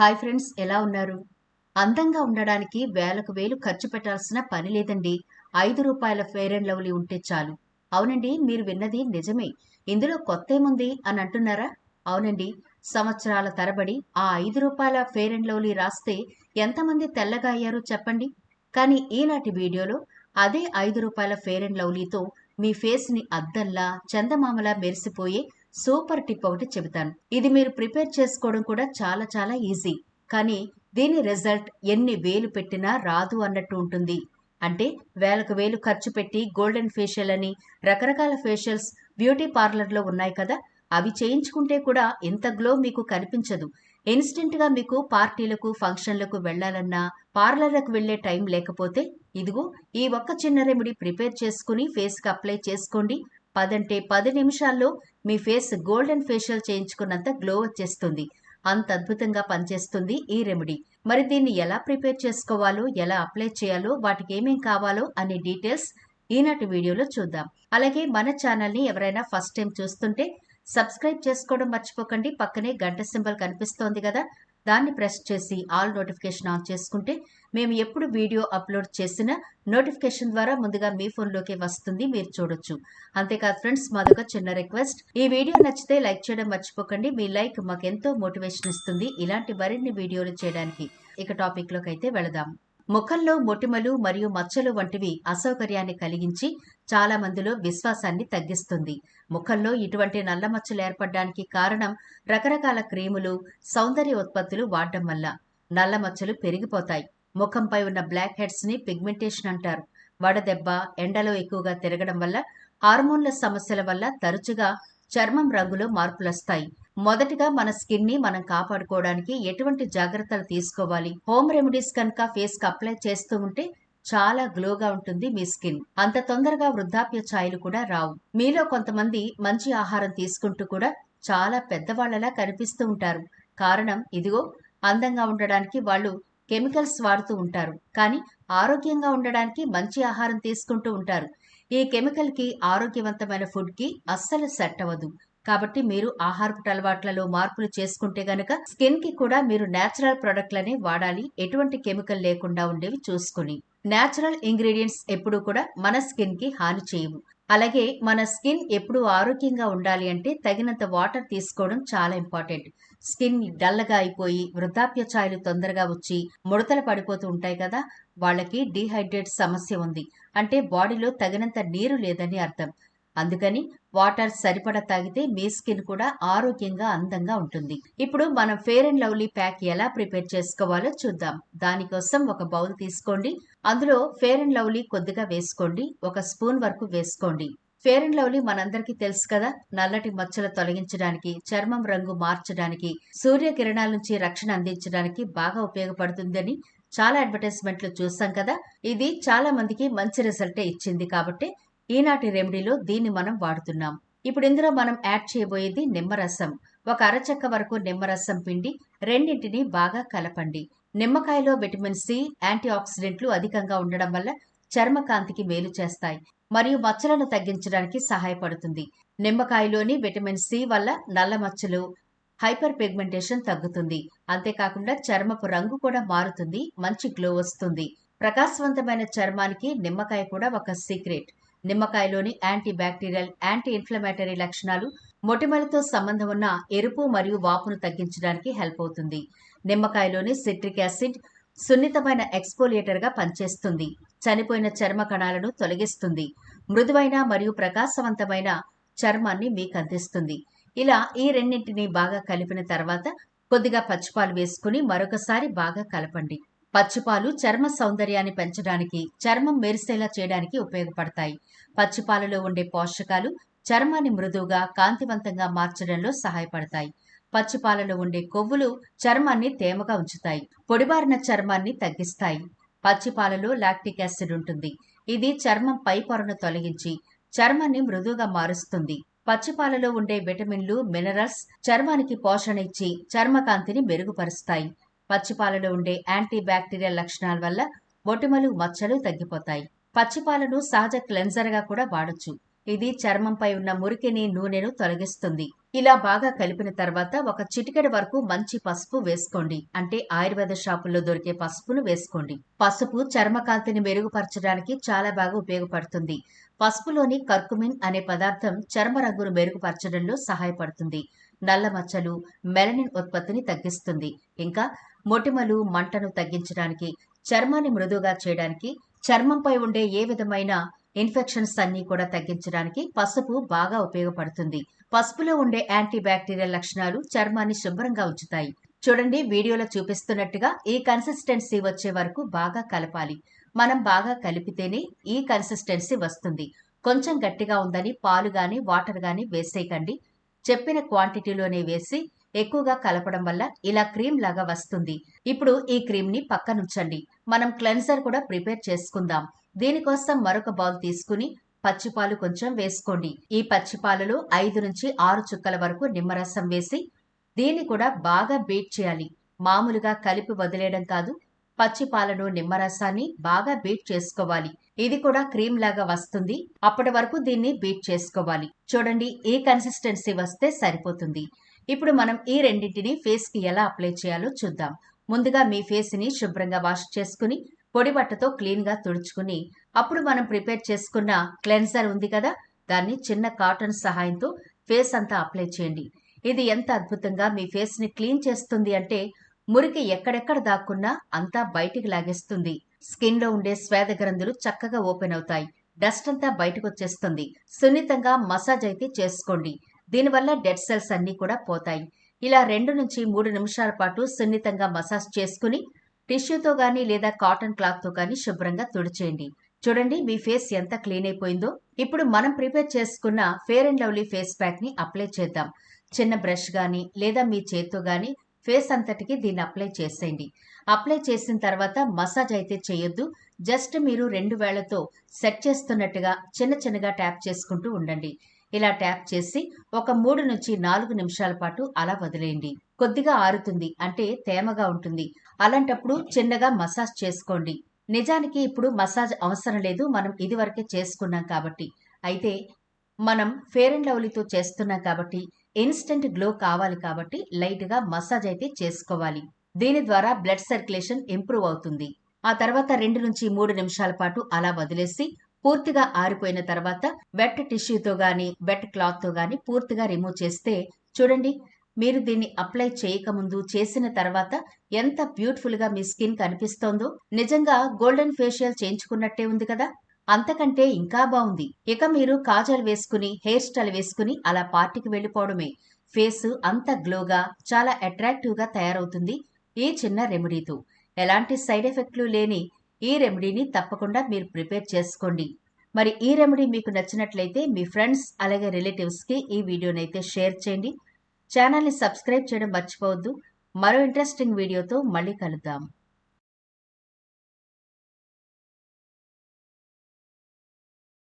Hi friends ఎలా ఉన్నారు? అందంగా ఉండడానికి వేలకు వేలు ఖర్చు పెట్టాల్సిన పని లేదండి. ఐదు రూపాయల ఫెయిర్ అండ్ లవ్లీ ఉంటే చాలు. అవునండి మీరు విన్నది నిజమే. ఇందులో కొత్త ఏముంది అని అంటున్నారా? అవునండి సంవత్సరాల తరబడి ఆ ఐదు రూపాయల ఫెయిర్ అండ్ లవ్లీ రాస్తే ఎంతమంది తెల్లగా అయ్యారో చెప్పండి. కానీ ఈనాటి వీడియోలో అదే ఐదు రూపాయల ఫెయిర్ అండ్ లవ్లీతో మీ ఫేస్ని అద్దంలా చందమామలా మెరిసిపోయే సూపర్ టిప్ ఒకటి చెబుతాను. ఇది మీరు ప్రిపేర్ చేసుకోవడం కూడా చాలా చాలా ఈజీ. కానీ దీని రిజల్ట్ ఎన్ని వేలు పెట్టినా రాదు అన్నట్టు ఉంటుంది. అంటే వేలకు వేలు ఖర్చు పెట్టి గోల్డెన్ ఫేషియల్ అని రకరకాల ఫేషియల్స్ బ్యూటీ పార్లర్లో ఉన్నాయి కదా అవి చేయించుకుంటే కూడా ఇంత గ్లో మీకు కనిపించదు. ఇన్స్టెంట్గా మీకు పార్టీలకు ఫంక్షన్లకు వెళ్ళాలన్నా పార్లర్లకు వెళ్ళే టైం లేకపోతే ఇదిగో ఈ ఒక్క చిన్న రెమెడీ ప్రిపేర్ చేసుకుని ఫేస్కి అప్లై చేసుకోండి. పదంటే పది నిమిషాల్లో మీ ఫేస్ గోల్డెన్ ఫేషియల్ చేయించుకున్నంత గ్లో వచ్చేస్తుంది అంత అద్భుతంగా పనిచేస్తుంది ఈ రెమెడీ. మరి దీన్ని ఎలా ప్రిపేర్ చేసుకోవాలో ఎలా అప్లై చేయాలో వాటికి ఏమేం కావాలో అనే డీటెయిల్స్ ఈనాటి వీడియోలో చూద్దాం. అలాగే మన ఛానల్ని ఎవరైనా ఫస్ట్ టైం చూస్తుంటే సబ్స్క్రైబ్ చేసుకోవడం మర్చిపోకండి. పక్కనే గంట సింబల్ కనిపిస్తోంది కదా దాన్ని ప్రెస్ చేసి ఆల్ నోటిఫికేషన్ ఆన్ చేసుకుంటే మేము ఎప్పుడు వీడియో అప్లోడ్ చేసినా నోటిఫికేషన్ ద్వారా ముందుగా మీ ఫోన్లోకి వస్తుంది మీరు చూడొచ్చు. అంతేకాదు ఫ్రెండ్స్ మాదొక చిన్న రిక్వెస్ట్. ఈ వీడియో నచ్చితే లైక్ చేయడం మర్చిపోకండి. మీ లైక్ మాకెంతో మోటివేషన్ ఇస్తుంది ఇలాంటి మరిన్ని వీడియోలు చేయడానికి. ఇక టాపిక్లోకి అయితే వెళదాం. ముఖంలో మొటిమలు మరియు మచ్చలు వంటివి అసౌకర్యాన్ని కలిగించి చాలా మందిలో విశ్వాసాన్ని తగ్గిస్తుంది. ముఖంలో ఇటువంటి నల్ల మచ్చలు ఏర్పడడానికి కారణం రకరకాల క్రీములు సౌందర్య ఉత్పత్తులు వాడటం వల్ల నల్ల మచ్చలు పెరిగిపోతాయి. ముఖంపై ఉన్న బ్లాక్ హెడ్స్ని పిగ్మెంటేషన్ అంటారు. వడదెబ్బ ఎండలో ఎక్కువగా తిరగడం వల్ల హార్మోన్ల సమస్యల వల్ల తరచుగా చర్మం రంగులో మార్పులొస్తాయి. మొదటిగా మన స్కిన్ని మనం కాపాడుకోవడానికి ఎటువంటి జాగ్రత్తలు తీసుకోవాలి? హోమ్ రెమెడీస్ కనుక ఫేస్కి అప్లై చేస్తూ ఉంటే చాలా గ్లోగా ఉంటుంది మీ స్కిన్. అంత తొందరగా వృద్ధాప్య ఛాయలు కూడా రావు. మీలో కొంతమంది మంచి ఆహారం తీసుకుంటూ కూడా చాలా పెద్దవాళ్ళలా కనిపిస్తూ ఉంటారు. కారణం ఇదిగో అందంగా ఉండడానికి వాళ్ళు కెమికల్స్ వాడుతూ ఉంటారు. కానీ ఆరోగ్యంగా ఉండడానికి మంచి ఆహారం తీసుకుంటూ ఉంటారు. ఈ కెమికల్కి ఆరోగ్యవంతమైన ఫుడ్కి అస్సలు సెట్ అవ్వదు. కాబట్టి మీరు ఆహారపు అలవాట్లలో మార్పులు చేసుకుంటే గనక స్కిన్కి కూడా మీరు నేచురల్ ప్రొడక్ట్లనే వాడాలి. ఎటువంటి కెమికల్ లేకుండా ఉండేవి చూసుకుని. నేచురల్ ఇంగ్రీడియంట్స్ ఎప్పుడూ కూడా మన స్కిన్కి హాని చేయవు. అలాగే మన స్కిన్ ఎప్పుడు ఆరోగ్యంగా ఉండాలి అంటే తగినంత వాటర్ తీసుకోవడం చాలా ఇంపార్టెంట్. స్కిన్ డల్లగా అయిపోయి వృద్ధాప్య ఛాయలు తొందరగా వచ్చి ముడతలు పడిపోతూ ఉంటాయి కదా వాళ్ళకి డీహైడ్రేట్ సమస్య ఉంది. అంటే బాడీలో తగినంత నీరు లేదని అర్థం. అందుకని వాటర్ సరిపడ తాగితే మీ స్కిన్ కూడా ఆరోగ్యంగా అందంగా ఉంటుంది. ఇప్పుడు మనం ఫేర్ అండ్ లవ్లీ ప్యాక్ ఎలా ప్రిపేర్ చేసుకోవాలో చూద్దాం. దానికోసం ఒక బౌల్ తీసుకోండి. అందులో ఫేర్ అండ్ లవ్లీ కొద్దిగా వేసుకోండి. ఒక స్పూన్ వరకు వేసుకోండి. ఫేర్ అండ్ లవ్లీ మనందరికీ తెలుసు కదా నల్లటి మచ్చలు తొలగించడానికి చర్మం రంగు మార్చడానికి సూర్యకిరణాల నుంచి రక్షణ అందించడానికి బాగా ఉపయోగపడుతుందని చాలా అడ్వర్టైజ్మెంట్లు చూసాం కదా. ఇది చాలా మందికి మంచి రిజల్టే ఇచ్చింది కాబట్టి ఈనాటి రెమెడీలో దీన్ని మనం వాడుతున్నాం. ఇప్పుడు ఇందులో మనం యాడ్ చేయబోయేది నిమ్మరసం. ఒక అరచక్క వరకు నిమ్మరసం పిండి రెండింటిని బాగా కలపండి. నిమ్మకాయలో విటమిన్ సి యాంటీ ఆక్సిడెంట్లు అధికంగా ఉండడం వల్ల చర్మకాంతికి మేలు చేస్తాయి మరియు మచ్చలను తగ్గించడానికి సహాయపడుతుంది. నిమ్మకాయలోని విటమిన్ సి వల్ల నల్ల మచ్చలు హైపర్ పిగ్మెంటేషన్ తగ్గుతుంది. అంతేకాకుండా చర్మపు రంగు కూడా మారుతుంది మంచి గ్లో వస్తుంది. ప్రకాశవంతమైన చర్మానికి నిమ్మకాయ కూడా ఒక సీక్రెట్. నిమ్మకాయలోని యాంటీ బ్యాక్టీరియల్ యాంటీ ఇన్ఫ్లమేటరీ లక్షణాలు మొటిమలతో సంబంధం ఉన్న ఎరుపు మరియు వాపును తగ్గించడానికి హెల్ప్ అవుతుంది. నిమ్మకాయలోని సిట్రిక్ యాసిడ్ సున్నితమైన ఎక్స్పోలియేటర్గా పనిచేస్తుంది. చనిపోయిన చర్మ కణాలను తొలగిస్తుంది. మృదువైన మరియు ప్రకాశవంతమైన చర్మాన్ని మీకు అందిస్తుంది. ఇలా ఈ రెండింటిని బాగా కలిపిన తర్వాత కొద్దిగా పచ్చిపాలు వేసుకుని మరొకసారి బాగా కలపండి. పచ్చిపాలు చర్మ సౌందర్యాన్ని పెంచడానికి చర్మం మెరిసేలా చేయడానికి ఉపయోగపడతాయి. పచ్చిపాలలో ఉండే పోషకాలు చర్మాన్ని మృదువుగా కాంతివంతంగా మార్చడంలో సహాయపడతాయి. పచ్చిపాలలో ఉండే కొవ్వులు చర్మాన్ని తేమగా ఉంచుతాయి. పొడిబారిన చర్మాన్ని తగ్గిస్తాయి. పచ్చిపాలలో లాక్టిక్ యాసిడ్ ఉంటుంది. ఇది చర్మం పై పొరను తొలగించి చర్మాన్ని మృదువుగా మారుస్తుంది. పచ్చిపాలలో ఉండే విటమిన్లు మినరల్స్ చర్మానికి పోషణ ఇచ్చి చర్మకాంతిని మెరుగుపరుస్తాయి. పచ్చిపాలలో ఉండే యాంటీ బ్యాక్టీరియల్ లక్షణాల వల్ల మొటిమలు మచ్చలు తగ్గిపోతాయి. పచ్చిపాలను సహజ క్లెన్జర్గా కూడా వాడొచ్చు. ఇది చర్మంపై ఉన్న మురికిని నూనెను తొలగిస్తుంది. ఇలా బాగా కలిపిన తర్వాత ఒక చిటికెడు వరకు మంచి పసుపు వేసుకోండి. అంటే ఆయుర్వేద షాపుల్లో దొరికే పసుపును వేసుకోండి. పసుపు చర్మకాంతిని మెరుగుపరచడానికి చాలా బాగా ఉపయోగపడుతుంది. పసుపులోని కర్కుమిన్ అనే పదార్థం చర్మ రంగును మెరుగుపరచడంలో సహాయపడుతుంది. నల్ల మచ్చలు మెలనిన్ ఉత్పత్తిని తగ్గిస్తుంది. ఇంకా మొటిమలు మంటను తగ్గించడానికి చర్మాన్ని మృదువుగా చేయడానికి చర్మంపై ఉండే ఏ విధమైన ఇన్ఫెక్షన్స్ అన్ని కూడా తగ్గించడానికి పసుపు బాగా ఉపయోగపడుతుంది. పసుపులో ఉండే యాంటీ బ్యాక్టీరియల్ లక్షణాలు చర్మాన్ని శుభ్రంగా ఉంచుతాయి. చూడండి వీడియోలో చూపిస్తున్నట్టుగా ఈ కన్సిస్టెన్సీ వచ్చే వరకు బాగా కలపాలి. మనం బాగా కలిపితేనే ఈ కన్సిస్టెన్సీ వస్తుంది. కొంచెం గట్టిగా ఉందని పాలు గాని వాటర్ గాని వేసేయకండి. చెప్పిన క్వాంటిటీలోనే వేసి ఎక్కువగా కలపడం వల్ల ఇలా క్రీమ్ లాగా వస్తుంది. ఇప్పుడు ఈ క్రీమ్ని పక్కనుంచండి. మనం క్లెన్సర్ కూడా ప్రిపేర్ చేసుకుందాం. దీనికోసం మరొక బౌల్ తీసుకుని పచ్చిపాలు కొంచెం వేసుకోండి. ఈ పచ్చిపాలలో ఐదు నుంచి ఆరు చుక్కల వరకు నిమ్మరసం వేసి దీన్ని కూడా బాగా బీట్ చేయాలి. మామూలుగా కలిపి వదిలేయడం కాదు పచ్చిపాలను నిమ్మరసాన్ని బాగా బీట్ చేసుకోవాలి. ఇది కూడా క్రీమ్ లాగా వస్తుంది. అప్పటి వరకు దీన్ని బీట్ చేసుకోవాలి. చూడండి ఈ కన్సిస్టెన్సీ వస్తే సరిపోతుంది. ఇప్పుడు మనం ఈ రెండింటిని ఫేస్కి ఎలా అప్లై చేయాలో చూద్దాం. ముందుగా మీ ఫేస్ని శుభ్రంగా వాష్ చేసుకుని పొడి బట్టతో క్లీన్గా తుడుచుకుని అప్పుడు మనం ప్రిపేర్ చేసుకున్న క్లెన్సర్ ఉంది కదా దాన్ని చిన్న కాటన్ సహాయంతో ఫేస్ అంతా అప్లై చేయండి. ఇది ఎంత అద్భుతంగా మీ ఫేస్ని క్లీన్ చేస్తుంది అంటే మురికి ఎక్కడెక్కడ దాక్కున్నా అంతా బయటికి లాగేస్తుంది. స్కిన్లో ఉండే స్వేద గ్రంథులు చక్కగా ఓపెన్ అవుతాయి. డస్ట్ అంతా బయటకొచ్చేస్తుంది. సున్నితంగా మసాజ్ అయితే చేసుకోండి. దీనివల్ల డెడ్ సెల్స్ అన్ని కూడా పోతాయి. ఇలా రెండు నుంచి మూడు నిమిషాల పాటు సున్నితంగా మసాజ్ చేసుకుని టిష్యూతో గానీ లేదా కాటన్ క్లాత్తో గానీ శుభ్రంగా తుడిచేయండి. చూడండి మీ ఫేస్ ఎంత క్లీన్ అయిపోయిందో. ఇప్పుడు మనం ప్రిపేర్ చేసుకున్న ఫేర్ అండ్ లవ్లీ ఫేస్ ప్యాక్ని అప్లై చేద్దాం. చిన్న బ్రష్ కానీ లేదా మీ చేత్తో గానీ ఫేస్ అంతటికి దీన్ని అప్లై చేసేయండి. అప్లై చేసిన తర్వాత మసాజ్ అయితే చేయొద్దు. జస్ట్ మీరు రెండు వేళ్ళతో సెట్ చేస్తున్నట్టుగా చిన్న చిన్నగా ట్యాప్ చేసుకుంటూ ఉండండి. ఇలా ట్యాప్ చేసి ఒక మూడు నుంచి నాలుగు నిమిషాల పాటు అలా వదిలేయండి. కొద్దిగా ఆరుతుంది. అంటే తేమగా ఉంటుంది. అలాంటప్పుడు చిన్నగా మసాజ్ చేసుకోండి. నిజానికి ఇప్పుడు మసాజ్ అవసరం లేదు. మనం ఇదివరకే చేసుకున్నాం కాబట్టి. అయితే మనం ఫేర్ అండ్ లవ్లీతో చేస్తున్నాం కాబట్టి ఇన్స్టెంట్ గ్లో కావాలి కాబట్టి లైట్గా మసాజ్ అయితే చేసుకోవాలి. దీని ద్వారా బ్లడ్ సర్క్యులేషన్ ఇంప్రూవ్ అవుతుంది. ఆ తర్వాత రెండు నుంచి మూడు నిమిషాల పాటు అలా వదిలేసి పూర్తిగా ఆరిపోయిన తర్వాత వెట్ టిష్యూతో గాని వెట్ క్లాత్తో కానీ గాని పూర్తిగా రిమూవ్ చేస్తే చూడండి మీరు దీన్ని అప్లై చేయకముందు చేసిన తర్వాత ఎంత బ్యూటిఫుల్గా మీ స్కిన్ కనిపిస్తోందో. నిజంగా గోల్డెన్ ఫేషియల్ చేయించుకున్నట్టే ఉంది కదా. అంతకంటే ఇంకా బాగుంది ఇక మీరు కాజల్ వేసుకుని హెయిర్ స్టైల్ వేసుకుని అలా పార్టీకి వెళ్ళిపోవడమే. ఫేస్ అంత గ్లోగా చాలా అట్రాక్టివ్గా తయారవుతుంది ఈ చిన్న రెమెడీతో. ఎలాంటి సైడ్ ఎఫెక్ట్లు లేని ఈ రెమెడీని తప్పకుండా మీరు ప్రిపేర్ చేసుకోండి. మరి ఈ రెమెడీ మీకు నచ్చినట్లయితే మీ ఫ్రెండ్స్ అలాగే రిలేటివ్స్కి ఈ వీడియోని అయితే షేర్ చేయండి. ఛానల్ని సబ్స్క్రైబ్ చేయడం మర్చిపోవద్దు. మరో ఇంట్రెస్టింగ్ వీడియోతో మళ్ళీ కలుద్దాం.